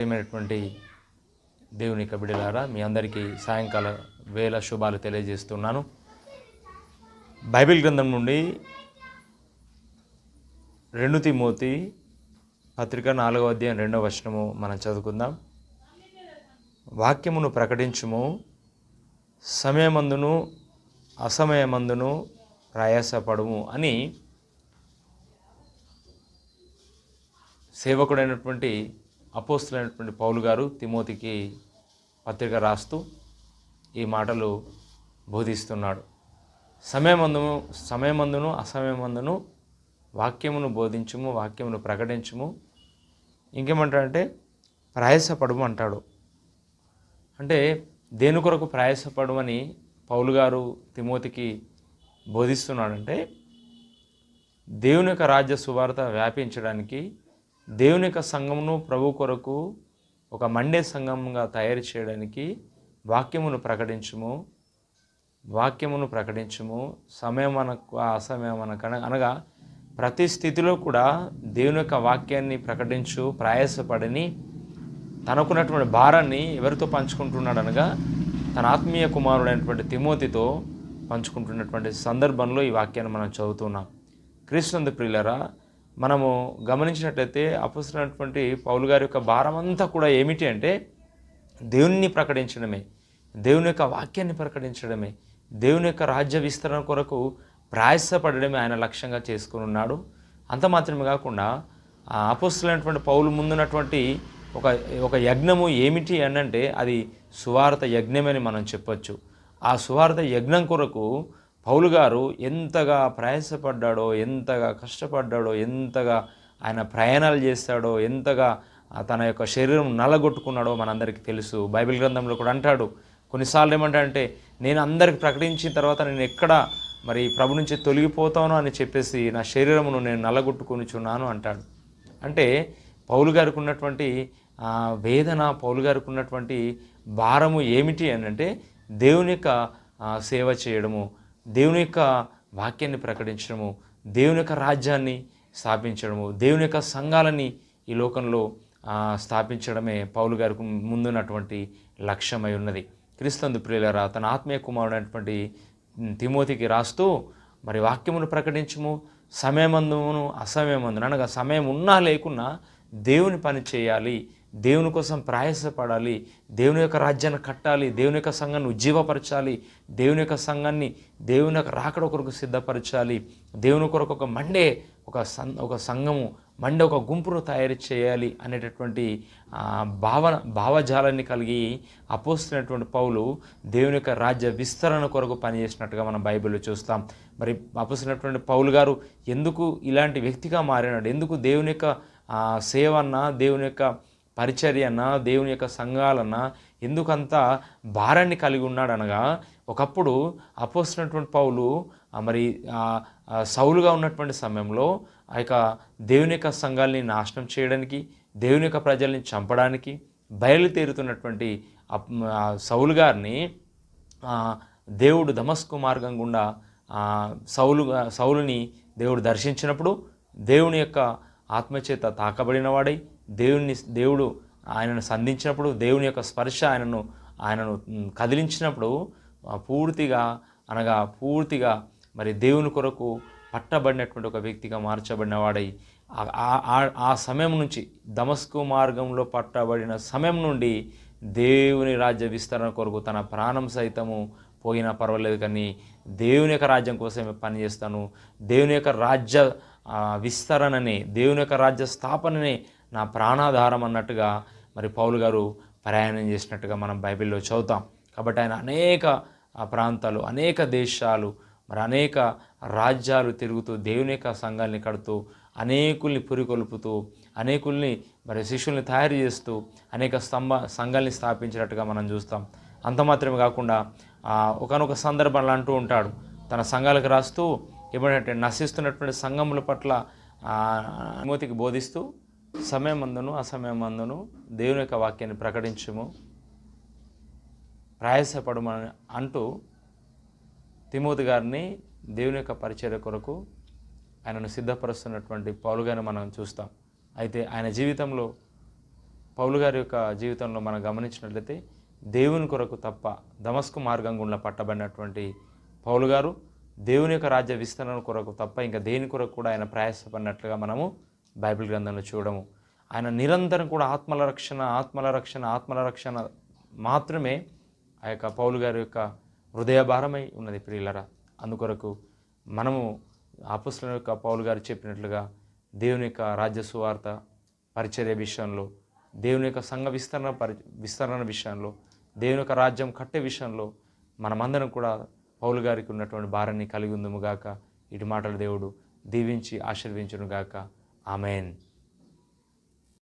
ప్రియమైనటువంటి దేవుని యొక్క మీ అందరికీ సాయంకాల వేల శుభాలు తెలియజేస్తున్నాను. బైబిల్ గ్రంథం నుండి రెండు తిమోతి పత్రిక నాలుగవ అధ్యాయం రెండవ వచనము మనం చదువుకుందాం. వాక్యమును ప్రకటించుము సమయమందును అసమయమందును ప్రయాసపడము అని సేవకుడైనటువంటి అపోస్తులైనటువంటి పౌలు గారు తిమోతికి పత్రిక రాస్తూ ఈ మాటలు బోధిస్తున్నాడు. సమయమందును సమయమందును అసమయమందును వాక్యమును బోధించుము వాక్యమును ప్రకటించుము. ఇంకేమంటాడంటే ప్రయాసపడము అంటాడు. అంటే దేని కొరకు ప్రయాసపడమని పౌలు గారు తిమోతికి బోధిస్తున్నాడంటే దేవుని యొక్క రాజ్య సువార్త వ్యాపించడానికి దేవుని యొక్క సంఘమును ప్రభు కొరకు ఒక మండే సంఘంగా తయారు చేయడానికి వాక్యమును ప్రకటించుము. వాక్యమును ప్రకటించము. సమయం అనకు అసమయం అనక అనగా ప్రతి స్థితిలో కూడా దేవుని యొక్క వాక్యాన్ని ప్రకటించు ప్రయాసపడని తనకున్నటువంటి భారాన్ని ఎవరితో పంచుకుంటున్నాడు అనగా తన ఆత్మీయ కుమారుడైనటువంటి తిమోతితో పంచుకుంటున్నటువంటి సందర్భంలో ఈ వాక్యాన్ని మనం చదువుతున్నాం. క్రీస్తునందు ప్రియులరా మనము గమనించినట్లయితే అపుస్తున్నటువంటి పౌలు గారి యొక్క భారం అంతా కూడా ఏమిటి అంటే దేవుణ్ణి ప్రకటించడమే దేవుని యొక్క వాక్యాన్ని ప్రకటించడమే దేవుని యొక్క రాజ్య విస్తరణ కొరకు ప్రయాసపడడమే ఆయన లక్ష్యంగా చేసుకుని ఉన్నాడు. అంత మాత్రమే కాకుండా అపస్తులైనటువంటి పౌలు ముందున్నటువంటి ఒక ఒక యజ్ఞము ఏమిటి అనంటే అది సువార్త యజ్ఞమని మనం చెప్పొచ్చు. ఆ సువార్త యజ్ఞం కొరకు పౌలు గారు ఎంతగా ప్రయాసపడ్డాడో ఎంతగా కష్టపడ్డాడో ఎంతగా ఆయన ప్రయాణాలు చేస్తాడో ఎంతగా తన యొక్క శరీరం నలగొట్టుకున్నాడో మనందరికీ తెలుసు. బైబిల్ గ్రంథంలో కూడా అంటాడు. కొన్నిసార్లు ఏమంటాడంటే నేను అందరికి ప్రకటించిన తర్వాత నేను ఎక్కడ మరి ప్రభు నుంచి తొలగిపోతాను అని చెప్పేసి నా శరీరమును నేను నలగొట్టుకొనిచున్నాను అంటాడు. అంటే పౌలు గారికి ఉన్నటువంటి వేదన పౌలు గారికి ఉన్నటువంటి భారము ఏమిటి అని అంటే దేవుని యొక్క సేవ చేయడము. దేవుని యొక్క వాక్యాన్ని ప్రకటించడము దేవుని యొక్క రాజ్యాన్ని స్థాపించడము దేవుని యొక్క సంఘాలని ఈ లోకంలో స్థాపించడమే పౌలు గారికి ముందున్నటువంటి లక్ష్యమై ఉన్నది. క్రీస్తందు ప్రియులరా తన ఆత్మీయ కుమారుడైనటువంటి తిమోతికి రాస్తూ మరి వాక్యమును ప్రకటించము. సమయమందును అసమయమందును అనగా సమయం ఉన్నా లేకున్నా దేవుని పని చేయాలి. దేవుని కోసం ప్రయాసపడాలి దేవుని యొక్క రాజ్యాన్ని కట్టాలి దేవుని యొక్క సంఘాన్ని ఉజ్జీవపరచాలి దేవుని యొక్క సంఘాన్ని దేవుని యొక్క రాకడ కొరకు సిద్ధపరచాలి దేవుని కొరకు ఒక మండే ఒక సం ఒక సంఘము మండే ఒక గుంపును తయారు చేయాలి అనేటటువంటి భావన భావజాలాన్ని కలిగి అపోస్తున్నటువంటి పౌలు దేవుని యొక్క రాజ్య విస్తరణ కొరకు పనిచేసినట్టుగా మనం బైబిల్లో చూస్తాం. మరి అపోస్తున్నటువంటి పౌలు గారు ఎందుకు ఇలాంటి వ్యక్తిగా మారినాడు? ఎందుకు దేవుని యొక్క సేవన్న దేవుని యొక్క పరిచర్యన్న దేవుని యొక్క సంఘాలన్న ఎందుకంత భారాన్ని కలిగి ఉన్నాడు అనగా ఒకప్పుడు అపోస్తున్నటువంటి పౌలు మరి సౌలుగా ఉన్నటువంటి సమయంలో ఆ యొక్క దేవుని యొక్క సంఘాలని నాశనం చేయడానికి దేవుని యొక్క ప్రజల్ని చంపడానికి బయలుదేరుతున్నటువంటి ఆ సౌలు గారిని దేవుడు దమస్కు మార్గం గుండా సౌలు సౌలుని దేవుడు దర్శించినప్పుడు దేవుని యొక్క ఆత్మచేత తాకబడినవాడై దేవుణ్ణి దేవుడు ఆయనను సంధించినప్పుడు దేవుని యొక్క స్పర్శ ఆయనను ఆయనను కదిలించినప్పుడు పూర్తిగా అనగా పూర్తిగా మరి దేవుని కొరకు పట్టబడినటువంటి ఒక వ్యక్తిగా మార్చబడినవాడై ఆ- ఆ- సమయం నుంచి దమస్కు మార్గంలో పట్టబడిన సమయం నుండి దేవుని రాజ్య విస్తరణ కొరకు తన ప్రాణం సైతము పోయినా పర్వాలేదు కానీ దేవుని యొక్క రాజ్యం కోసమే పనిచేస్తాను దేవుని యొక్క రాజ్య విస్తరణని దేవుని యొక్క రాజ్య స్థాపననే నా ప్రాణాధారం అన్నట్టుగా మరి పౌలు గారు ప్రయాణం చేసినట్టుగా మనం బైబిల్లో చదువుతాం. కాబట్టి ఆయన అనేక ప్రాంతాలు అనేక దేశాలు మరి అనేక రాజ్యాలు తిరుగుతూ దేవుని యొక్క సంఘాల్ని కడుతూ అనేకుల్ని పురికొల్పుతూ అనేకుల్ని మరి శిష్యుల్ని తయారు చేస్తూ అనేక స్తంభ సంఘాల్ని స్థాపించినట్టుగా మనం చూస్తాం. అంత మాత్రమే కాకుండా ఒకనొక ఒకానొక సందర్భంలో అంటూ ఉంటాడు. తన సంఘాలకు రాస్తూ ఏమంటే నశిస్తున్నటువంటి సంఘముల పట్ల అనుమతికి బోధిస్తూ సమయమందును అసమయమందును దేవుని యొక్క వాక్యాన్ని ప్రకటించము. ప్రయాసపడమని అంటూ తిమోతి గారిని దేవుని యొక్క పరిచర్య కొరకు ఆయనను సిద్ధపరుస్తున్నటువంటి పౌలు గారిని మనం చూస్తాం. అయితే ఆయన జీవితంలో పౌలు గారి యొక్క జీవితంలో మనం గమనించినట్లయితే దేవుని కొరకు తప్ప దమస్కు మార్గం గుండా పట్టబడినటువంటి పౌలు గారు దేవుని యొక్క రాజ్య విస్తరణ కొరకు తప్ప ఇంకా దేని కొరకు కూడా ఆయన ప్రయాసపడినట్లుగా మనము బైబిల్ గ్రంథంలో చూడము ఆయన నిరంతరం కూడా ఆత్మల రక్షణ ఆత్మల రక్షణ ఆత్మల రక్షణ మాత్రమే ఆ యొక్క పౌలు గారి యొక్క హృదయ భారమై ఉన్నది ప్రియులరా. అందుకొరకు మనము ఆపుస్ల యొక్క పౌలు గారు చెప్పినట్లుగా దేవుని యొక్క రాజ్య సువార్త పరిచర్య విషయంలో దేవుని యొక్క సంఘ విస్తరణ పరి విస్తరణ విషయంలో దేవుని యొక్క రాజ్యం కట్టే విషయంలో మనమందరం కూడా పౌలు గారికి ఉన్నటువంటి భారాన్ని కలిగి ఉందము గాక. ఇటు మాటలు దేవుడు దీవించి ఆశీర్వించును గాక Amen.